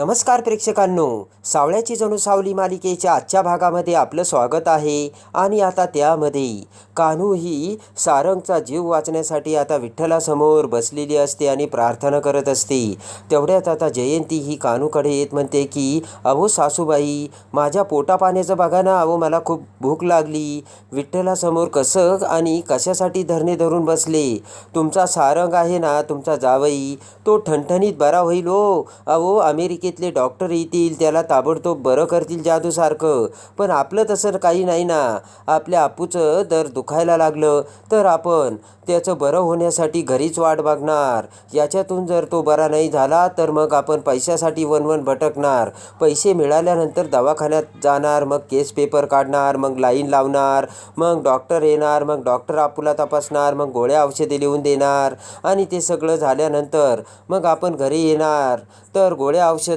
नमस्कार प्रेक्षकांनो. सावळ्याची जणू सावली मालिकेच्या आजच्या भागामध्ये आपलं स्वागत आहे आणि आता त्यामध्ये कान्हू ही सारंगचा जीव वाचण्यासाठी आता विठ्ठलासमोर बसलेली असते आणि प्रार्थना करत असते. तेवढ्यात आता जयंती ही कान्हूकडे येत म्हणते की अहो सासूबाई माझ्या पोटापाण्याचं बघा ना अहो मला खूप भूक लागली. विठ्ठलासमोर कसं आणि कशासाठी धरणे धरून बसले? तुमचा सारंग आहे ना तुमचा जावई तो ठणठणीत बरा होईल हो. अहो अमेरिके अमेरिकेतले डॉक्टर येतील त्याला ताबडतोब बरं करतील जादूसारखं. पण आपलं तसं काही नाही ना. आपल्या आपूचं जर दुखायला लागलं. तर आपण त्याचं बरं होण्यासाठी घरीच वाट बघणार. याच्यातून जर तो बरा नाही झाला तर मग आपण पैशासाठी वनवन भटकणार. पैसे मिळाल्यानंतर दवाखान्यात जाणार मग केस पेपर काढणार मग लाईन लावणार मग डॉक्टर येणार मग डॉक्टर आपूला तपासणार मग गोळ्या औषधे लिहून देणार. आणि ते सगळं झाल्यानंतर मग आपण घरी येणार. तर गोळ्या औषध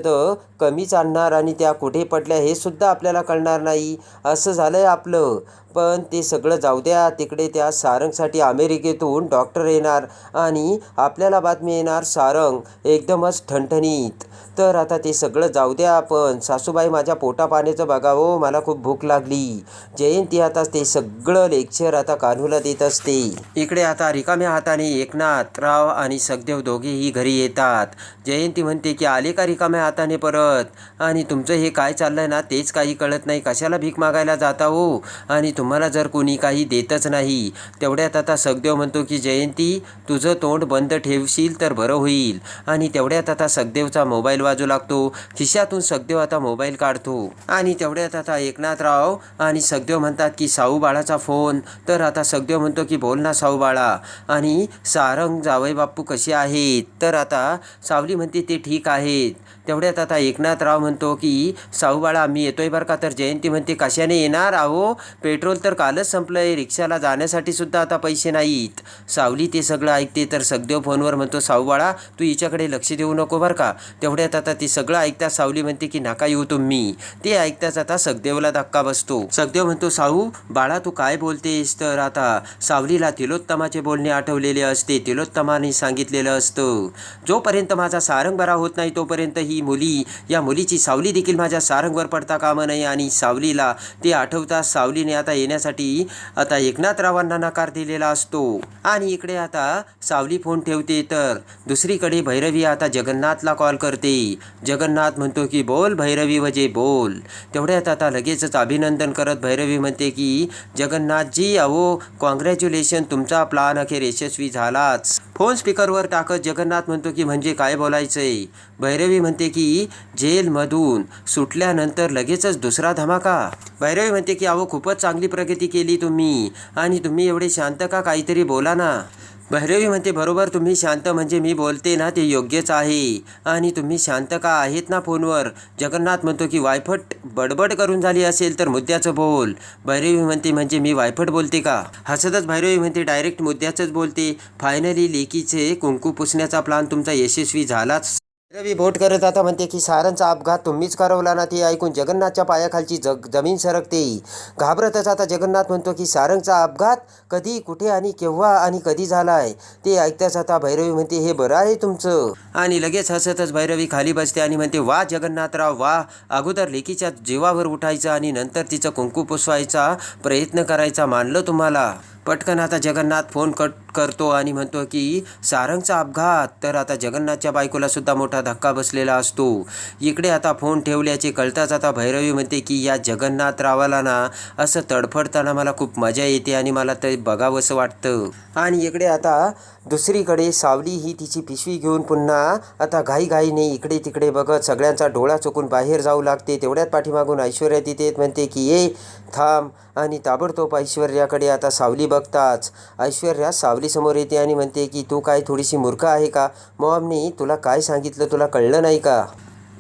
कमीच आणणार आणि त्या कुठे पडल्या हे सुद्धा आपल्याला कळणार नाही. असं झालं आहे आपलं. पण ते सगळं जाऊ द्या. तिकडे त्या सारंगसाठी अमेरिकेतून डॉक्टर येणार आणि आपल्याला बातमी येणार सारंग एकदमच ठणठणीत. तर आता ते सगळं जाऊ द्या आपण सासूबाई माझ्या पोटा पाण्याचं बघावं हो, मला खूप भूक लागली. जयंती आता ते सगळं लेक्चर आता कान्हूला देत असते. इकडे आता रिकाम्या हाताने एकनाथ राव आणि सखदेव दोघेही घरी येतात. जयंती म्हणते की आले का रिकाम्या हाताने परत? आणि तुमचं हे काय चाललंय ना तेच काही कळत नाही. कशाला भीक मागायला जाता हो? आणि तुम्हाला जर कोणी काही देतच नाही तेवढ्यात आता सखदेव म्हणतो की जयंती तुझं तोंड बंद ठेवशील तर बरं होईल. आणि तेवढ्यात आता सखदेवचा मोबाईल वाजू लागतो. खिशातून सखदेव आता मोबाईल काढतो. आणि तेवढ्यात आता एकनाथराव आणि सखदेव म्हणतात की साऊ बाळाचा फोन. तर आता सखदेव म्हणतो की बोल ना साऊ बाळा. आणि सारंग जावई बाप्पू कसे आहेत? तर आता सावली म्हणते ते ठीक आहेत. तेवढ्यात आता एकनाथराव म्हणतो की साऊ बाळा आम्ही येतोय बरं का? तर जयंती म्हणते कशाने येणार? आहो पेट्रोल तर कालच संपलंय. रिक्षाला जाण्यासाठी सुद्धा आता पैसे नाहीत. सावली ते सगळं ऐकते तर सखदेव फोनवर म्हणतो साऊ बाळा तू हिच्याकडे लक्ष देऊ नको बरं का? तेवढ्यात आता ते सगळं ऐकता सावली म्हणते की नका येऊ तुम्ही ते ऐकताच आता सखदेवला धक्का बसतो. सगदेव म्हणतो साऊ बाळा तू काय बोलतेस? तर आता सावलीला तिलोत्तमाचे बोलणे आठवलेले असते. तिलोत्तमाने सांगितलेलं असतं जोपर्यंत माझा सारंग बरा होत नाही तोपर्यंत ही मुली या मुलीची सावली देखील माझ्या सारंगवर पडता कामा नये. आणि सावलीला ते आठवता सावलीने आता देण्यासाठी आता एकनाथरावांना नकार दिलेला असतो. आणि इकडे आता सावली फोन ठेवते तर दुसरीकडे भैरवी आता जगन्नाथला कॉल करते. जगन्नाथ म्हणतो की बोल भैरवी वजे बोल. तेवढ्यात आता लगेचच अभिनंदन करत भैरवी म्हणते की जगन्नाथजी अहो कॉंग्रॅच्युलेशन तुमचा प्लान अखेर यशस्वी झालाच. फोन स्पीकरवर टाकत जगन्नाथ म्हणतो की म्हणजे काय बोलायचंय? भैरवी म्हणते की जेलमधून सुटल्यानंतर लगेचच दुसरा धमाका. भैरवी म्हणते की अहो खूपच चांगली प्रगती केली तुम्ही आणि तुम्ही एवढे शांत का काहीतरी बोला ना? भैरवी म्हणते बरोबर तुम्ही शांत म्हणजे मी बोलते ना ते योग्यच आहे आणि तुम्ही शांत का आहेत ना फोनवर? जगन्नाथ म्हणतो की वायफट बडबड करून झाली असेल तर मुद्द्याचं बोल. भैरवी म्हणते म्हणजे मी वायफट बोलते का? हसतच भैरवी म्हणते डायरेक्ट मुद्द्याचंच बोलते. फायनली लेकीचे कुंकू पुसण्याचा प्लान तुमचा यशस्वी झालाच. रवी भोटकर करत आता म्हणते की सारांचा अपघात तुम्हीच करवला ना ते ऐकून जगन्नाथच्या पायाखालची जग जमीन सरकते. घाबरतच आता जगन्नाथ म्हणतो की सारंगचा अपघात कधी कुठे आणि केव्हा आणि कधी झाला आहे ते ऐकताच आता भैरवी म्हणते हे बरं आहे तुमचं. आणि लगेच हसतच भैरवी खाली बसते आणि म्हणते वा जगन्नाथराव वा. अगोदर लेकीच्या जीवावर उठायचं आणि नंतर तिचं कुंकू पुसवायचा प्रयत्न करायचा मानलं तुम्हाला. पटकन आता जगन्नाथ फोन कट करतो आणि म्हणतो की सारंगचा अपघात. तर आता जगन्नाथच्या बायकोला सुद्धा मोठा धक्का बसलेला असतो. इकडे आता फोन ठेवल्याचे कळताच आता भैरवी म्हणते की या जगन्नाथरावाला ना असं तडफडताना मला खूप मजा येते आणि मला ते बघावंसं वाटतं. आणि इकडे आता दुसरीकडे सावली ही तिची पिशवी घेऊन पुन्हा आता घाईघाईने इकडे तिकडे बघत सगळ्यांचा डोळा चुकून बाहेर जाऊ लागते. तेवढ्यात पाठीमागून ऐश्वर्या तिथे म्हणते की ये थांब. आणि ताबडतोब ऐश्वर्याकडे आता सावली बघताच ऐश्वर्या सावली मुलीसमोर येते आणि म्हणते की तू काय थोडीशी मूर्ख आहे का? मॉमनी तुला काय सांगितलं? तुला कळलं नाही का?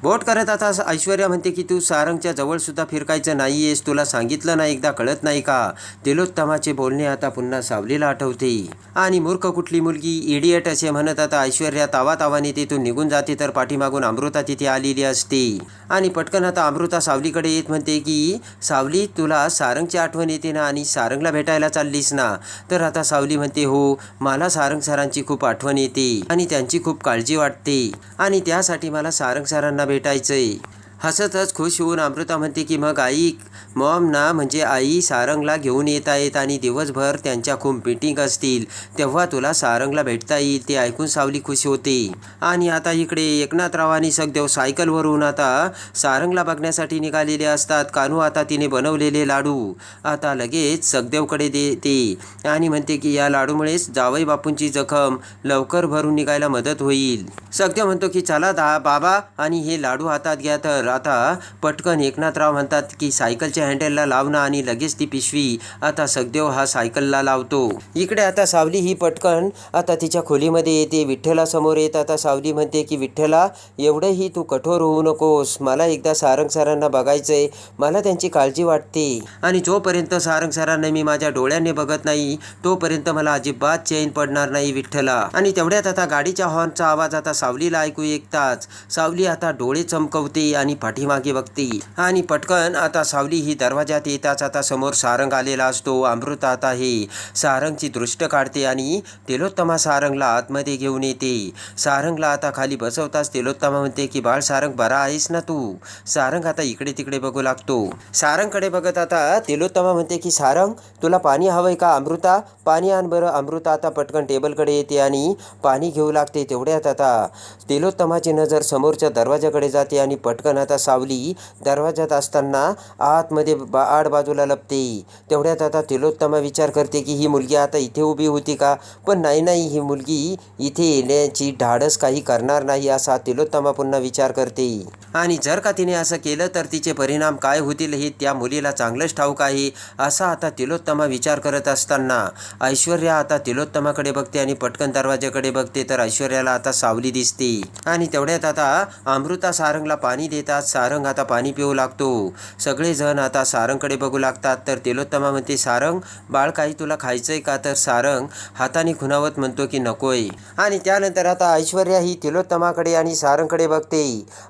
बोट करत आता ऐश्वर्या म्हणते की तू सारंगच्या जवळ सुद्धा फिरकायचं नाही आहेस तुला सांगितलं ना एकदा कळत नाही का? तिलोत्तमाचे बोलणे आता पुन्हा सावलीला आठवते. आणि मूर्ख कुठली मुलगी इडियट असे म्हणत आता ऐश्वर्या तावा तावाने तिथून निघून जाते तर पाठीमागून अमृता तिथे आलेली असते. आणि पटकन आता अमृता सावलीकडे येत म्हणते की सावली तुला सारंगची आठवण येते ना आणि सारंगला भेटायला चाललीस ना? तर आता सावली म्हणते हो मला सारंग सरांची खूप आठवण येते आणि त्यांची खूप काळजी वाटते आणि त्यासाठी मला सारंग सरांना भेटायचंय हसतच खुश होऊन अमृता म्हणते की मग आई मॉम ना म्हणजे आई सारंगला घेऊन येत आहेत आणि दिवसभर त्यांच्या खूप मीटिंग असतील. तेव्हा तुला सारंगला भेटता येईल ते ऐकून सावली खुश होते. आणि आता इकडे एकनाथराव आणि सखदेव सायकलवरून आता सारंगला बघण्यासाठी निघालेले असतात. कानू आता तिने बनवलेले लाडू. आता लगेच सखदेवकडे देते आणि म्हणते की या लाडूमुळेच जावई बापूंची जखम लवकर भरून निघायला मदत होईल. सखदेव म्हणतो की चला दा बाबा. आणि हे लाडू हातात घ्या तर आता पटकन एकनाथराव म्हणतात की सायकलच्या हँडलला लावणं आणि लगेच ती पिशवी आता सखदेव हा सायकलला लावतो. इकडे आता सावली ही पटकन आता तिच्या खोलीमध्ये येते. विठ्ठला समोर येत आता सावली म्हणते की विठ्ठला एवढंही तू कठोर होऊ नकोस. मला एकदा सारंग सरांना बघायचंय. मला त्यांची काळजी वाटते. आणि जोपर्यंत सारंग सरांना मी माझ्या डोळ्याने बघत नाही तोपर्यंत मला अजिबात चैन पडणार नाही विठ्ठला. आणि तेवढ्यात आता गाडीच्या हॉर्नचा आवाज आता सावलीला ऐकू येताच. सावली आता डोळे चमकवते आणि पाठीमागे बघते. आणि पटकन आता सावली ही दरवाजात येताच आता समोर सारंग आलेला असतो. अमृता आता हे सारंगची दृष्ट काढते आणि तेलोत्तमा सारंगला आतमध्ये घेऊन येते. सारंगला आता खाली बसवताच तेलोत्तमा म्हणते की बाळ सारंग बरा आहेस ना तू? सारंग आता इकडे तिकडे बघू लागतो. सारंगकडे बघत आता तेलोत्तमा म्हणते की सारंग तुला पाणी हवंय का अमृता? पाणी आण बरं. अमृता आता पटकन टेबलकडे येते आणि पाणी घेऊ लागते तेवढ्यात आता तेलोत्तमाची नजर समोरच्या दरवाजाकडे जाते आणि पटकन आता सावली. दरवाजात असताना आतमध्ये बा आड बाजूला लपते. तेवढ्यात आता तिलोत्तमा विचार करते की ही मुलगी आता इथे उभी होती का? पण नाही नाही ही मुलगी इथे येण्याची धाडस काही करणार नाही असा तिलोत्तमा पुन्हा विचार करते. आणि जर का तिने असं केलं तर तिचे परिणाम काय होतील हे त्या मुलीला चांगलंच ठाऊक आहे असा आता तिलोत्तमा विचार करत असताना. ऐश्वर्या आता तिलोत्तमाकडे बघते आणि पटकन दरवाजाकडे बघते तर ऐश्वर्याला आता सावली दिसते. आणि तेवढ्यात आता अमृता सारंगला पाणी येतात सारंग आता पाणी पिऊ लागतो. सगळेजण आता सारंगकडे बघू लागतात. तर तेलोत्तमा म्हणते सारंग बाळ काही तुला खायचंय का? तर सारंग हाताने खुणावत म्हणतो की नकोय. आणि त्यानंतर आता ऐश्वर्या ही तिलोत्तमाकडे आणि सारंगकडे बघते.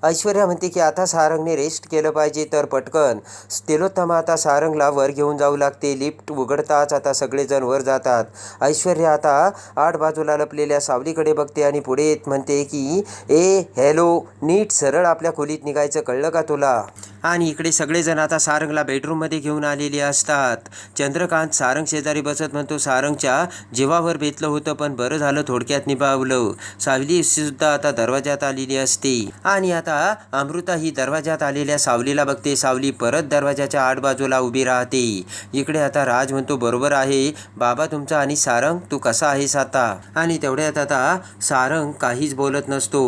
ऐश्वर्या म्हणते की आता सारंगने रेस्ट केलं पाहिजे. तर पटकन तिलोत्तमा आता सारंगला वर घेऊन जाऊ लागते. लिफ्ट उघडताच आता सगळेजण वर जातात. ऐश्वर्या आता आठ बाजूला लपलेल्या सावलीकडे बघते आणि पुढे येत म्हणते की ए हॅलो नीट सरळ आपल्या खोलीत निघायचं कळलं का तुला? आणि इकडे सगळेजण आता सारंगला बेडरूममध्ये घेऊन आलेले असतात. चंद्रकांत सारंग शेजारी बसत म्हणतो सारंगच्या जीवावर बेतलं होतं पण बरं झालं थोडक्यात निभावलं. सावली सुद्धा आता दरवाजात आलेली असते. आणि आता अमृता ही दरवाजात आलेल्या सावलीला बघते. सावली परत दरवाजाच्या आठ बाजूला उभी राहते. इकडे आता राज म्हणतो बरोबर आहे. बाबा तुमचा आणि सारंग तू कसा आहेस आता? आणि तेवढ्यात आता सारंग काहीच बोलत नसतो.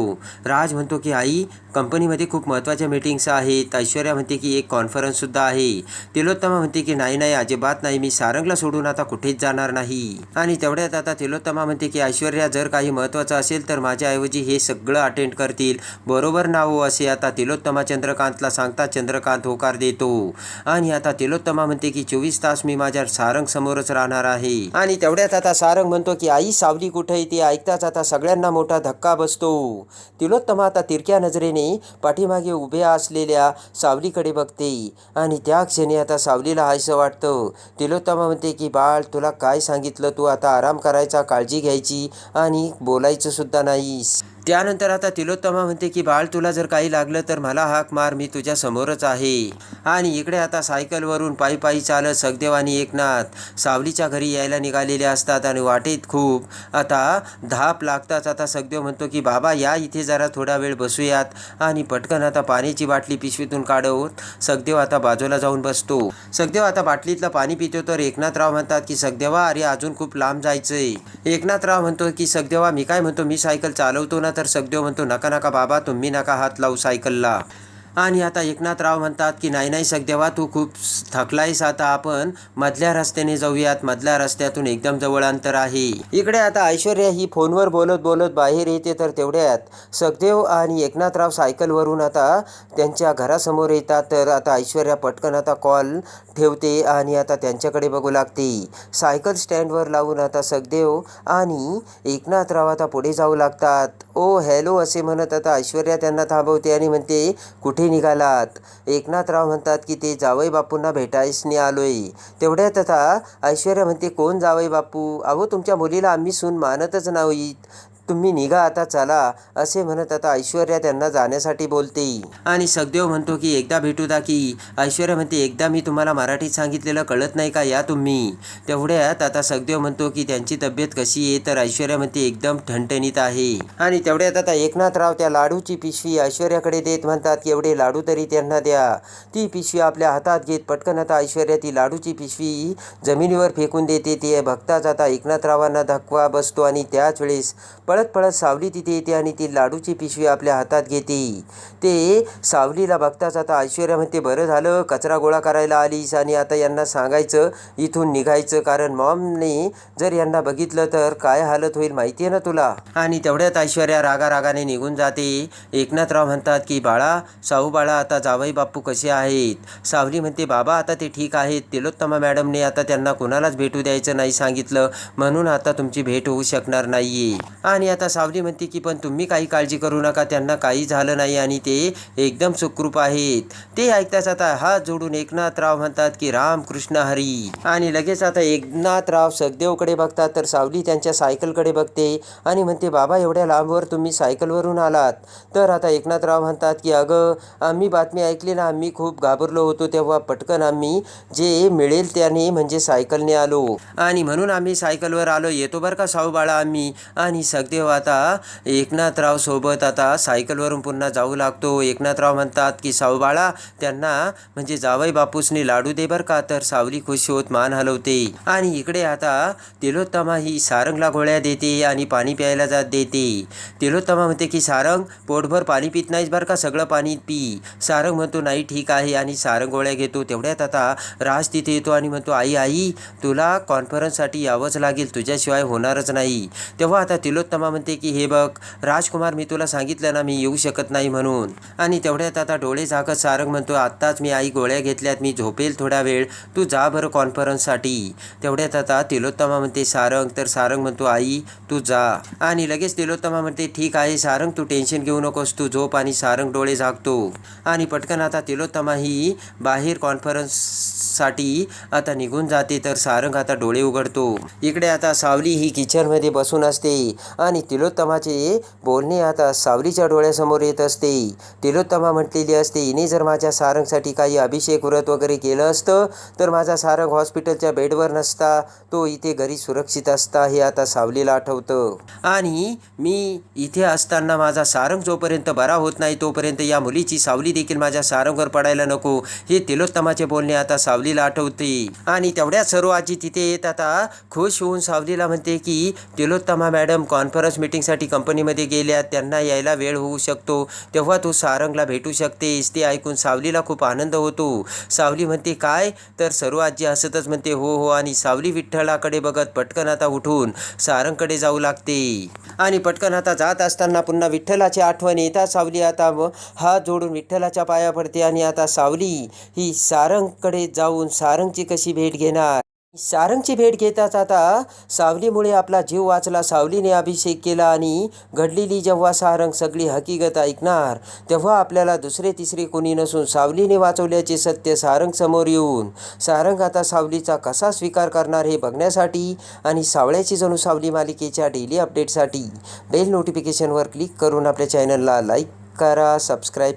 राज म्हणतो की आई कंपनीमध्ये खूप महत्त्वाच्या मीटिंग्स आहेत. ऐश्वर्या म्हणते की एक कॉन्फरन्ससुद्धा आहे. तिलोत्तमा म्हणते की नाही नाही अजिबात नाही मी सारंगला सोडून आता कुठेच जाणार नाही. आणि तेवढ्यात आता तिलोत्तमा म्हणते की ऐश्वर्या जर काही महत्त्वाचं असेल तर माझ्याऐवजी हे सगळं अटेंड करतील. बरोबर ना हो असे आता तिलोत्तमा चंद्रकांतला सांगता चंद्रकांत होकार देतो. आणि आता तिलोत्तमा म्हणते की चोवीस तास मी माझ्या सारंग समोरच राहणार आहे. आणि तेवढ्यात आता सारंग म्हणतो की आई सावली कुठे आहे ते? ऐकताच आता सगळ्यांना मोठा धक्का बसतो. तिलोत्तमा आता तिरक्या नजरेने पाठीमागे उभ्या असलेल्या सावलीकडे बघते. आणि त्या क्षणी आता सावलीला हायसं वाटतं. तिलोत्तमा म्हणते की बाळ तुला काय सांगितलं तू? आता आराम करायचा काळजी घ्यायची आणि बोलायचं सुद्धा नाहीस. त्यानंतर आता तिलोत्तमा म्हणते की बाळ तुला जर काही लागलं तर मला हाक मार मी तुझ्या समोरच आहे. आणि इकडे आता सायकलवरून पायी पायी चालत सखदेव आणि एकनाथ सावलीच्या घरी यायला निघालेले असतात आणि वाटेत खूप आता धाप लागताच आता सखदेव म्हणतो की बाबा या इथे जरा थोडा वेळ बसूयात. आणि पटकन आता पाण्याची बाटली पिशवीतून काढवत सखदेव आता बाजूला जाऊन बसतो. सखदेव आता बाटलीतलं पाणी पितो तर एकनाथराव म्हणतात की सखदेवा अरे अजून खूप लांब जायचंय. एकनाथराव म्हणतो की सखदेवा मी काय म्हणतो मी सायकल चालवतो ना तर सखदेव म्हणतो नका नका बाबा तुम्ही नका हात लावू सायकलला. आणि आता एकनाथराव म्हणतात की नाही नाही सखदेवा तू खूप थकलायस. आता आपण मधल्या रस्त्याने जाऊयात. मधल्या रस्त्यातून एकदम जवळ अंतर आहे. इकडे आता ऐश्वर्या ही फोनवर बोलत बोलत बाहेर येते तर तेवढ्यात सखदेव आणि एकनाथराव सायकलवरून आता त्यांच्या घरासमोर येतात. तर आता ऐश्वर्या पटकन आता कॉल ठेवते आणि आता त्यांच्याकडे बघू लागते. सायकल स्टँडवर लावून आता सखदेव आणि एकनाथराव आता पुढे जाऊ लागतात. ओ हॅलो असे म्हणत आता ऐश्वर्या त्यांना थांबवते आणि म्हणते कुठे निघालात. एकनाथराव म्हणतात की ते जावई बापूंना भेटायसने आलोय. तेवढ्यात आता ऐश्वर्या म्हणते कोण जावई बापू? अहो तुमच्या मुलीला आम्ही सून मानतच नाहीत. तुम्ही निघा आता चला असे म्हणत आता ऐश्वर्या त्यांना जाण्यासाठी बोलते. आणि सखदेव म्हणतो की एकदा भेटू दा की. ऐश्वर्या म्हणते एकदा मी तुम्हाला मराठीत सांगितलेलं कळत नाही का या तुम्ही? तेवढ्यात आता सखदेव म्हणतो की त्यांची तब्येत कशी आहे? तर ऐश्वर्या म्हणते एकदम ठणठणीत आहे. आणि तेवढ्यात आता एकनाथराव त्या लाडूची पिशवी ऐश्वर्याकडे देत म्हणतात की एवढे लाडू तरी त्यांना द्या. ती पिशवी आपल्या हातात घेत पटकन आता ऐश्वर्या ती लाडूची पिशवी जमिनीवर फेकून देते. ते बघताच आता एकनाथरावांना धक्का बसतो आणि त्याच वेळेस पळत पळत सावली तिथे येते आणि ती लाडूची पिशवी आपल्या हातात घेते. ते सावलीला बघताच आता ऐश्वर्या म्हणते बरं झालं कचरा गोळा करायला आलीस आणि आता यांना सांगायचं इथून निघायचं. कारण मॉमने जर यांना बघितलं तर काय हालत होईल माहिती आहे ना तुला? आणि तेवढ्यात ऐश्वर्या रागा रागाने निघून जाते. एकनाथराव म्हणतात की बाळा साहू बाळा आता जावई बापू कसे आहेत? सावली म्हणते बाबा आता ते ठीक आहेत. तिलोत्तमा मॅडमने आता त्यांना कोणालाच भेटू द्यायचं नाही सांगितलं. म्हणून आता तुमची भेट होऊ शकणार नाहीये. आणि आता सावली म्हणते की पण तुम्ही काही काळजी करू नका त्यांना काही झालं नाही आणि ते एकदम सुखरूप आहेत. ते ऐकताच आता हात जोडून एकनाथराव म्हणतात की राम कृष्ण हरी. आणि लगेच आता एकनाथराव सखदेवकडे बघतात तर सावली त्यांच्या सायकलकडे बघते आणि म्हणते बाबा एवढ्या लांबवर तुम्ही सायकलवरून आलात. तर आता एकनाथराव म्हणतात की अगं आम्ही बातमी ऐकली ना आम्ही खूप घाबरलो होतो तेव्हा पटकन आम्ही जे मिळेल त्याने म्हणजे सायकलने आलो. आणि म्हणून आम्ही सायकलवर आलो येतो बरं का साऊ बाळा आम्ही? आणि सगदे सखदेव आता एकनाथराव सोबत आता सायकलवरून पुन्हा जाऊ लागतो. एकनाथराव म्हणतात की सावबाळा त्यांना म्हणजे जावई बापूसने लाडू दे बर का तर सावली खुशी होत मान हलवते. आणि इकडे आता तिलोत्तमा ही सारंगला गोळ्या देते आणि पाणी प्यायला जात देते. तिलोत्तमा म्हणते की सारंग पोटभर पाणी पित नाहीस बरं का सगळं पाणी पी. सारंग म्हणतो नाही ठीक आहे. आणि सारंग गोळ्या घेतो. तेवढ्यात आता राज तिथे येतो आणि म्हणतो आई आई तुला कॉन्फरन्ससाठी यावंच लागेल. तुझ्याशिवाय होणारच नाही. तेव्हा आता तिलोत्तमा म्हणते की हे बघ राजकुमार मी तुला सांगितलं ना मी येऊ शकत नाही म्हणून. आणि तेवढ्यात आता डोळे झाकत सारंग म्हणतो आत्ताच मी आई गोळ्या घेतल्यात मी झोपेल थोडा वेळ तू जा बरं कॉन्फरन्ससाठी. तेवढ्यात आता तिलोत्तमा म्हणते सारंग तर सारंग म्हणतो आई तू जा. आणि लगेच तिलोत्तमा म्हणते ठीक आहे सारंग तू टेन्शन घेऊ नकोस तू झोप आणि सारंग डोळे झाकतो. आणि पटकन आता तिलोत्तमा ही बाहेर कॉन्फरन्ससाठी आता निघून जाते तर सारंग आता डोळे उघडतो. इकडे आता सावली ही किचनमध्ये बसून असते. आणि तिलोत्तमाचे बोलणे आता सावलीच्या डोळ्यासमोर येत असते. तिलोत्तमा म्हटलेली असते हिने जर माझ्या सारंगसाठी काही अभिषेक व्रत वगैरे केलं असतं तर माझा सारंग हॉस्पिटलच्या बेडवर नसता. तो इथे घरी सुरक्षित असता हे आता सावलीला आठवतं. आणि मी इथे असताना माझा सारंग जोपर्यंत बरा होत नाही तोपर्यंत या मुलीची सावली देखील माझ्या सारंगवर पडायला नको हे तिलोत्तमाचे बोलणे आता सावलीला आठवते. आणि तेवढ्या सर्व आजी तिथे येत आता खुश होऊन सावलीला म्हणते की तिलोत्तमा मॅडम कॉन्फरन्स मीटिंगसाठी कंपनीमध्ये गेल्या. त्यांना यायला वेळ होऊ शकतो. तेव्हा तू सारंगला भेटू शकतेस. ते ऐकून सावलीला खूप आनंद होतो. सावली म्हणते काय? तर सर्व आजी हसतच म्हणते हो हो. आणि सावली विठ्ठलाकडे बघत पटकन आता उठून सारंगकडे जाऊ लागते. आणि पटकन आता जात असताना पुन्हा विठ्ठलाची आठवण येता सावली. आता हात जोडून विठ्ठलाच्या पाया पडते आणि आता सावली ही सारंगकडे जाऊन सारंगची कशी भेट घेणार? सारंगची भेट घेताच आता सावलीमुळे आपला जीव वाचला. सावलीने अभिषेक केला आणि घडलेली जेव्हा सारंग सगळी हकीकत ऐकणार तेव्हा आपल्याला दुसरे तिसरे कोणी नसून सावलीने वाचवल्याचे सत्य सारंग समोर येऊन सारंग आता सावलीचा कसा स्वीकार करणार हे बघण्यासाठी आणि सावळ्याची जणू सावली मालिकेच्या डेली अपडेटसाठी बेल नोटिफिकेशनवर क्लिक करून आपल्या चॅनलला लाईक करा सबस्क्राईब